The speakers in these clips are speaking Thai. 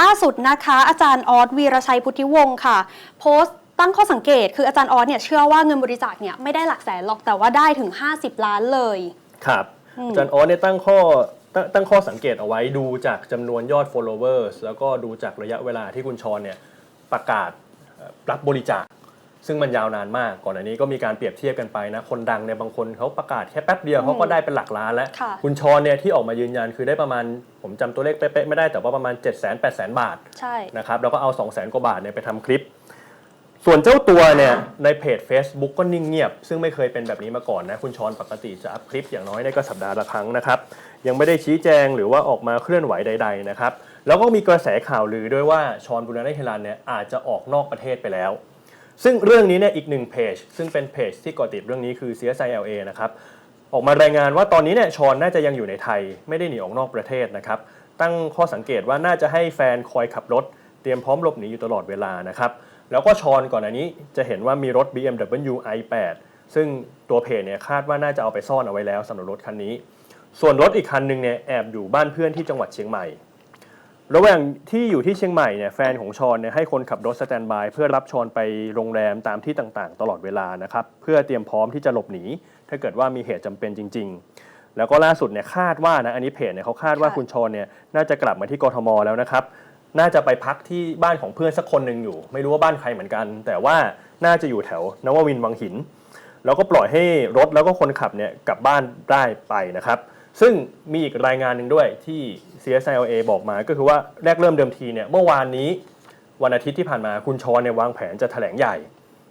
ล่าสุดนะคะอาจารย์ออสวีรชัยพุทธิวงศ์ค่ะ โพสต์ตั้งข้อสังเกต คืออาจารย์ออสเนี่ยเชื่อว่าเงินบริจาคเนี่ยไม่ได้หลักแสนหรอกแต่ว่าได้ถึง 50 ล้านเลย ครับอืมอาจารย์ออสเนี่ยตั้งข้อตั้งตั้งข้อสังเกตเอาไว้ดูจากจำนวนยอด followers แล้วก็ดูจากระยะเวลาที่คุณชรเนี่ยประกาศเอ่อรับบริจาค ซึ่งมันยาวนานมาก ก่อนอันนี้ก็มีการเปรียบเทียบกันไปนะ คนดังเนี่ยบางคนเขาประกาศแค่แป๊บเดียวเขาก็ได้เป็นหลักล้านแล้ว ค่ะ คุณชรเนี่ยที่ออกมายืนยันคือได้ประมาณ ผมจำตัวเลขเป๊ะๆไม่ได้แต่ว่าประมาณ 7 0 0 0 0 0 8 0 0 0 0บาท ใช่ นะครับแล้วก็เอา 2 0 0 0 0 0กว่าบาทเนี่ยไปทำคลิป ส่วนเจ้าตัวเนี่ยในเพจ Facebook ก็นิ่งเงียบ ซึ่งไม่เคยเป็นแบบนี้มาก่อนนะ คุณชรปกติจะอัพคลิปอย่างน้อยเนี่ยก็สัปดาห์ละครั้งนะครับ ยังไม่ได้ชี้แจงหรือว่าออกมาเคลื่อนไหวใด ๆ นะครับ แล้วก็มีกระแสข่าวลือด้วยว่าชอนบุรณะเฮลันเนี่ยอาจจะออกนอกประเทศไปแล้ว ซึ่งเรื่องนี้เนี่ยอีกหนึ่งเพจซึ่งเป็นเพจที่ก่อติดเรื่องนี้คือ CSI LA นะครับออกมารายงานว่าตอนนี้เนี่ยชอนน่าจะยังอยู่ในไทย ไม่ได้หนีออกนอกประเทศนะครับตั้งข้อสังเกตว่าน่าจะให้แฟนคอยขับรถ เตรียมพร้อมหลบหนีอยู่ตลอดเวลานะครับแล้วก็ชอนก่อนอันนี้จะเห็นว่ามีรถ BMW i8 ซึ่งตัวเพจเนี่ยคาดว่าน่าจะเอาไปซ่อนเอาไว้แล้วสำหรับรถคันนี้ ส่วนรถอีกคันหนึ่งเนี่ยแอบอยู่บ้านเพื่อนที่จังหวัดเชียงใหม่ ระหว่างที่อยู่ที่เชียงใหม่เนี่ยแฟนของชอนเนี่ยให้คนขับรถสแตนบายเพื่อรับชอนไปโรงแรมตามที่ต่างๆ ตลอดเวลานะครับเพื่อเตรียมพร้อมที่จะหลบหนีถ้าเกิดว่ามีเหตุจำเป็นจริง ๆ แล้วก็ล่าสุดเนี่ยคาดว่านะอันนี้เพจเนี่ยเขาคาดว่าคุณชอนเนี่ยน่าจะกลับมาที่กทมแล้วนะครับน่าจะไปพักที่บ้านของเพื่อนสักคนหนึ่งอยู่ ไม่รู้ว่าบ้านใครเหมือนกัน แต่ว่าน่าจะอยู่แถวนววินวังหิน แล้วก็ปล่อยให้รถแล้วก็คนขับเนี่ยกลับบ้านได้ไปนะครับ ซึ่งมีอีกรายงานหนึ่งด้วยที่ CSILA บอกมาก็คือว่าแรกเริ่มเดิมทีเนี่ยเมื่อวานนี้วันอาทิตย์ที่ผ่านมาคุณชรเนี่ยวางแผนจะแถลงใหญ่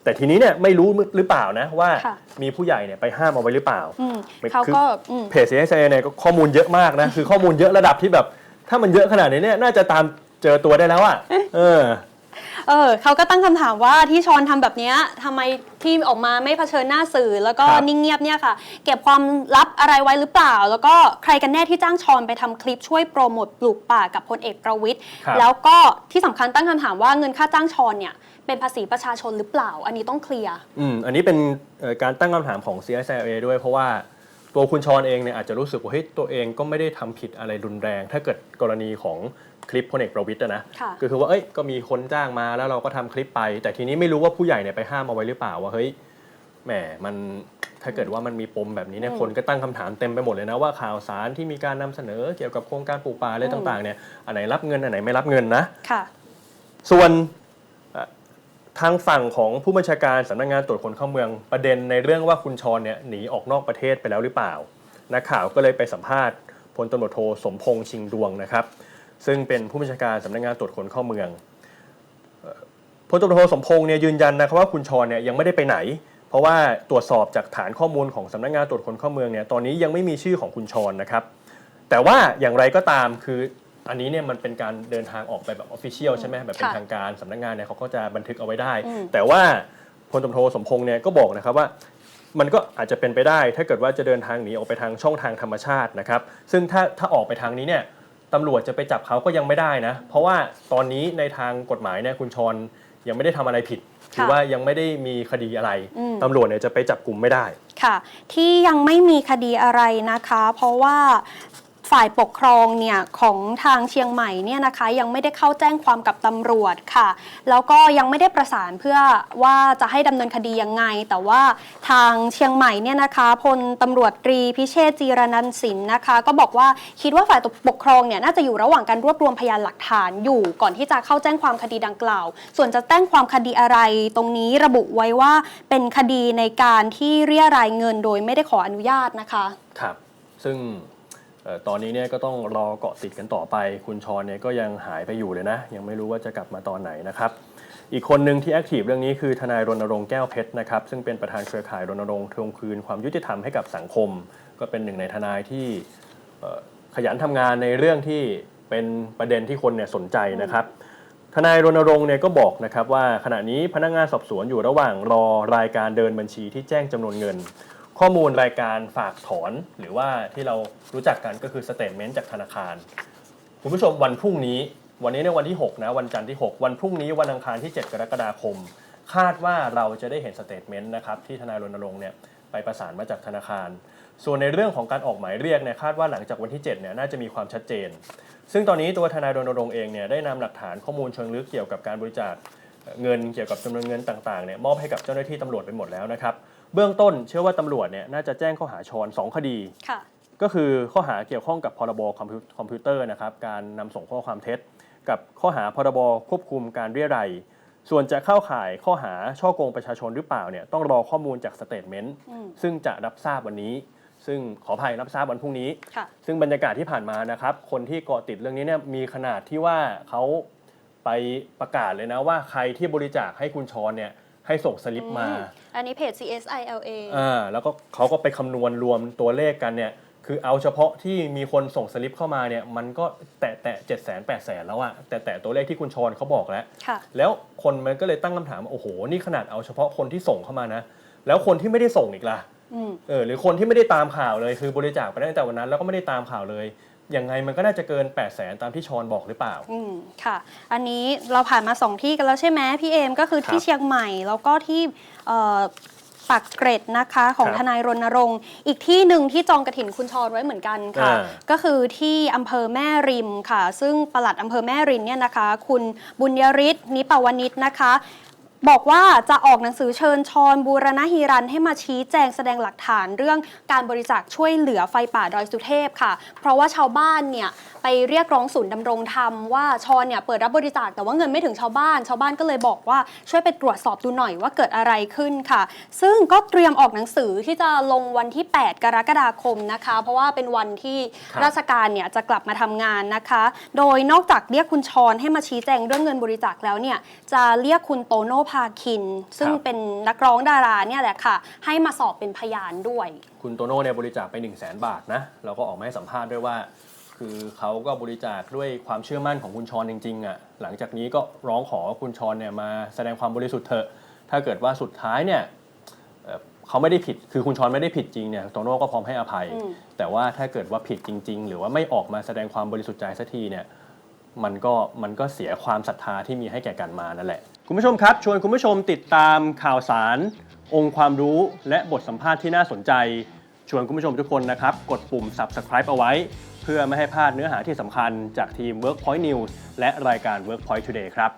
แต่ทีนี้เนี่ยไม่รู้หรือเปล่านะว่าค่ะมีผู้ใหญ่เนี่ยไปห้ามเอาไว้หรือเปล่าอืมไม่เขาคือก็อืมเพจ CSIA เนี่ยก็ข้อมูลเยอะมากนะคือข้อมูลเยอะระดับที่แบบ ถ้ามันเยอะขนาดนี้เนี่ยน่าจะตามเจอตัวได้แล้วอะเออ เออเขาก็ตั้งคำถามว่าที่ชอนทำแบบเนี้ยทำไมที่ออกมาไม่เผชิญหน้าสื่อ แล้วก็ครับนิ่งเงียบเนี่ยค่ะ เก็บความลับอะไรไว้หรือเปล่า แล้วก็ใครกันแน่ที่จ้างชอนไปทำคลิปช่วยโปรโมทปลูกป่ากับพลเอกประวิทย์ครับ แล้วก็ที่สำคัญตั้งคำถามว่าเงินค่าจ้างชอนเนี่ยเป็นภาษีประชาชนหรือเปล่า อันนี้ต้องเคลียร์ อืมอันนี้เป็นเอ่อการตั้งคำถามของ CSIA ด้วยเพราะว่า ตัวคุณชรเองเนี่ยอาจจะรู้สึกว่าเฮ้ยตัวเองก็ไม่ได้ทำผิดอะไรรุนแรง ถ้าเกิดกรณีของคลิปพลเอกประวิตยอะนะค่ะก็คือว่าเอ้ยก็มีคนจ้างมาแล้วเราก็ทำคลิปไป แต่ทีนี้ไม่รู้ว่าผู้ใหญ่เนี่ยไปห้ามเอาไว้หรือเปล่าว่าเฮ้ยแหมมันถ้าเกิดว่ามันมีปมแบบนี้เนี่ยอืมคนก็ตั้งคำถามเต็มไปหมดเลยนะว่าข่าวสารที่มีการนำเสนอเกี่ยวกับโครงการปลูกป่าอะไรอืมต่างๆเนี่ยอันไหนรับเงินอันไหนไม่รับเงินนะค่ะ ส่วนเอ่อ ทางฝั่งของผู้บัญชาการสำนักงานตรวจคนเข้าเมืองประเด็นในเรื่องว่าคุณชรเนี่ยหนีออกนอกประเทศไปแล้วหรือเปล่านักข่าวก็เลยไปสัมภาษณ์พลตำรวจโทสมพงษ์ชิงดวงนะครับ ซึ่งเป็นผู้บัญชาการสำนักงานตรวจคนเข้าเมืองพลตำรวจโทสมพงษ์เนี่ยยืนยันนะครับว่าคุณชรเนี่ยยังไม่ได้ไปไหน เพราะว่าตรวจสอบจากฐานข้อมูลของสำนักงานตรวจคนเข้าเมืองเนี่ยตอนนี้ยังไม่มีชื่อของคุณชรนะครับ แต่ว่าอย่างไรก็ตามคือ อันนี้เนี่ยมันเป็นการเดินทางออกไปแบบออฟฟิเชียลใช่ไหมแบบเป็นค่ะทางการสำนักงานเนี่ยเขาก็จะบันทึกเอาไว้ได้อืมแต่ว่าพลตำรวจโทสมพงษ์เนี่ยก็บอกนะครับว่ามันก็อาจจะเป็นไปได้ ถ้าเกิดว่าจะเดินทางหนีออกไปทางช่องทางธรรมชาตินะครับ ซึ่งถ้าถ้าออกไปทางนี้เนี่ยตำรวจจะไปจับเขาก็ยังไม่ได้นะ เพราะว่าตอนนี้ในทางกฎหมายเนี่ยคุณชรยังไม่ได้ทำอะไรผิดหรือว่ายังไม่ได้มีคดีอะไรอืมตำรวจเนี่ยจะไปจับกลุ่มไม่ได้ ค่ะ ที่ยังไม่มีคดีอะไรนะคะ เพราะว่า ฝ่ายปกครองเนี่ยของทางเชียงใหม่เนี่ยนะคะ ยังไม่ได้เข้าแจ้งความกับตำรวจค่ะ แล้วก็ยังไม่ได้ประสานเพื่อว่าจะให้ดำเนินคดียังไง แต่ว่าทางเชียงใหม่เนี่ยนะคะพลตำรวจตรีพิเชษจีรนันสินนะคะ ก็บอกว่าคิดว่าฝ่ายปกครองเนี่ยน่าจะอยู่ระหว่างการรวบรวมพยานหลักฐานอยู่ ก่อนที่จะเข้าแจ้งความคดีดังกล่าว ส่วนจะแจ้งความคดีอะไรตรงนี้ระบุไว้ว่าเป็นคดีในการที่เรียรายเงินโดยไม่ได้ขออนุญาตนะคะ ครับ ซึ่ง ตอนนี้เนี่ยก็ต้องรอเกาะติดกันต่อไป คุณชรเนี่ยก็ยังหายไปอยู่เลยนะ ยังไม่รู้ว่าจะกลับมาตอนไหนนะครับ อีกคนหนึ่งที่แอคทีฟเรื่องนี้คือทนายรณรงค์แก้วเพชรนะครับ ซึ่งเป็นประธานเครือข่ายรณรงค์ทวงคืนความยุติธรรมให้กับสังคม ก็เป็นหนึ่งในทนายที่ขยันทำงานในเรื่องที่เป็นประเด็นที่คนเนี่ยสนใจนะครับทนายรณรงค์เนี่ยก็บอกนะครับว่าขณะนี้พนักงานสอบสวนอยู่ระหว่างรอรายการเดินบัญชีที่แจ้งจำนวนเงิน ข้อมูลรายการฝากถอนหรือว่าที่เรารู้จักกันก็คือสเตทเมนต์จากธนาคาร คุณผู้ชมวันพรุ่งนี้ วันนี้ในยวันที่ 6 นะ วันจันทร์ที่ 6 วันพรุ่งนี้วันอังคารที่ 7 กรกฎาคม คาดว่าเราจะได้เห็นสเตทเมนต์นะครับที่ทนายรณรงค์เนี่ยไปประสานมาจากธนาคาร ส่วนในเรื่องของการออกหมายเรียกเนี่ยคาดว่าหลังจากวันที่ 7 เนี่ยน่าจะมีความชัดเจน ซึ่งตอนนี้ตัวทนายรณรงค์เองเนี่ยได้นำหลักฐานข้อมูลเชิงลึกเกี่ยวกับการบริจาคเงินเกี่ยวกับจำนวนเงินต่างๆเนี่ยมอบให้กับเจ้าหน้าที่ตำรวจไปหมดแล้วนะครับ เบื้องต้นเชื่อว่าตำรวจเนี่ยน่าจะแจ้งข้อหาชอนสองคดี ค่ะ ก็คือข้อหาเกี่ยวข้องกับพรบคอมพิวคอมพิวเตอร์นะครับการนำส่งข้อความเท็จ กับข้อหาพรบควบคุมการเรียรัยส่วนจะเข้าข่ายข้อหาช่อโกงประชาชนหรือเปล่าเนี่ยต้องรอข้อมูลจากสเตทเมนต์อืม ซึ่งจะรับทราบวันนี้ ซึ่งขออภัยรับทราบวันพรุ่งนี้ ค่ะ ซึ่งบรรยากาศที่ผ่านมานะครับ คนที่เกาะติดเรื่องนี้เนี่ยมีขนาดที่ว่าเขาไปประกาศเลยนะว่าใครที่บริจาคให้คุณชรเนี่ย ให้ส่งสลิปมาอืมอันนี้เพจ CSILA อ่าแล้วก็เขาก็ไปคำนวณรวมตัวเลขกันเนี่ยคือเอาเฉพาะที่มีคนส่งสลิปเข้ามาเนี่ยมันก็แตะแตะเจ็ดแสนแปดแสนแล้วอะแต่แต่ตัวเลขที่คุณชรเขาบอกแล้วค่ะแล้วคนมันก็เลยตั้งคำถามว่าโอ้โห นี่ขนาดเอาเฉพาะคนที่ส่งเข้ามานะ แล้วคนที่ไม่ได้ส่งอีกล่ะอืมเออหรือคนที่ไม่ได้ตามข่าวเลยคือบริจาคไปตั้งแต่วันนั้น แล้วก็ไม่ได้ตามข่าวเลย ยังไงมันก็น่าจะเกิน8ปดแสนตามที่ชรบอกหรือเปล่า อืมค่ะ อันนี้เราผ่านมาสองที่กันแล้วใช่ไหมพี่เอมก็คือที่ครับเชียงใหม่แล้วก็ที่เอ่อปากเกร็ดนะคะของครับทนายรณรงค์อีกที่หนึ่งที่จองกระถินคุณชรไว้เหมือนกันค่ะ อ่าก็คือที่อำเภอแม่ริมค่ะ ซึ่งปลัดอำเภอแม่ริมเนี่ยนะคะ คุณบุญยริศนิปวนิชนะคะ บอกว่าจะออกหนังสือเชิญชอนบูรณฮิรันให้มาชี้แจงแสดงหลักฐานเรื่องการบริจาคช่วยเหลือไฟป่าดอยสุเทพค่ะ เพราะว่าชาวบ้านเนี่ยไปเรียกร้องศูนย์ดำรงธรรมว่าชอนเนี่ยเปิดรับบริจาคแต่ว่าเงินไม่ถึงชาวบ้าน ชาวบ้านก็เลยบอกว่าช่วยไปตรวจสอบดูหน่อยว่าเกิดอะไรขึ้นค่ะ ซึ่งก็เตรียมออกหนังสือที่จะลงวันที่ 8 กรกฎาคมนะคะ เพราะว่าเป็นวันที่ครับราชการเนี่ยจะกลับมาทำงานนะคะ โดยนอกจากเรียกคุณชรให้มาชี้แจงเรื่องเงินบริจาคแล้วเนี่ยจะเรียกคุณโตโน่พาคิน ซึ่งครับ เป็นนักร้องดาราเนี่ยแหละค่ะ ให้มาสอบเป็นพยานด้วย คุณโตโน่เนี่ยบริจาคไป 1 0 0 0 0แบาทนะเราก็ออกมาให้สัมภาษณ์ด้วยว่า คือเขาก็บริจาคด้วยความเชื่อมั่นของคุณชรจริงๆอะหลังจากนี้ก็ร้องขอคุณชรเนี่ยมาแสดงความบริสุทธิ์เถอะ ถ้าเกิดว่าสุดท้ายเนี่ยเอ่อเขาไม่ได้ผิดคือคุณชรไม่ได้ผิดจริงเนี่ยโตโน่ก็พร้อมให้อภัย อืม แต่ว่าถ้าเกิดว่าผิดจริง ๆ หรือว่าไม่ออกมาแสดงความบริสุทธิ์ใจสักทีเนี่ยมันก็มันก็เสียความศรัทธาที่มีให้แก่กันมานั่นแหละ คุณผู้ชมครับ ชวนคุณผู้ชมติดตามข่าวสาร องค์ความรู้และบทสัมภาษณ์ที่น่าสนใจ ชวนคุณผู้ชมทุกคนนะครับ กดปุ่ม subscribe เอาไว้ เพื่อไม่ให้พลาดเนื้อหาที่สำคัญจากทีม Workpoint News และรายการ Workpoint Today ครับ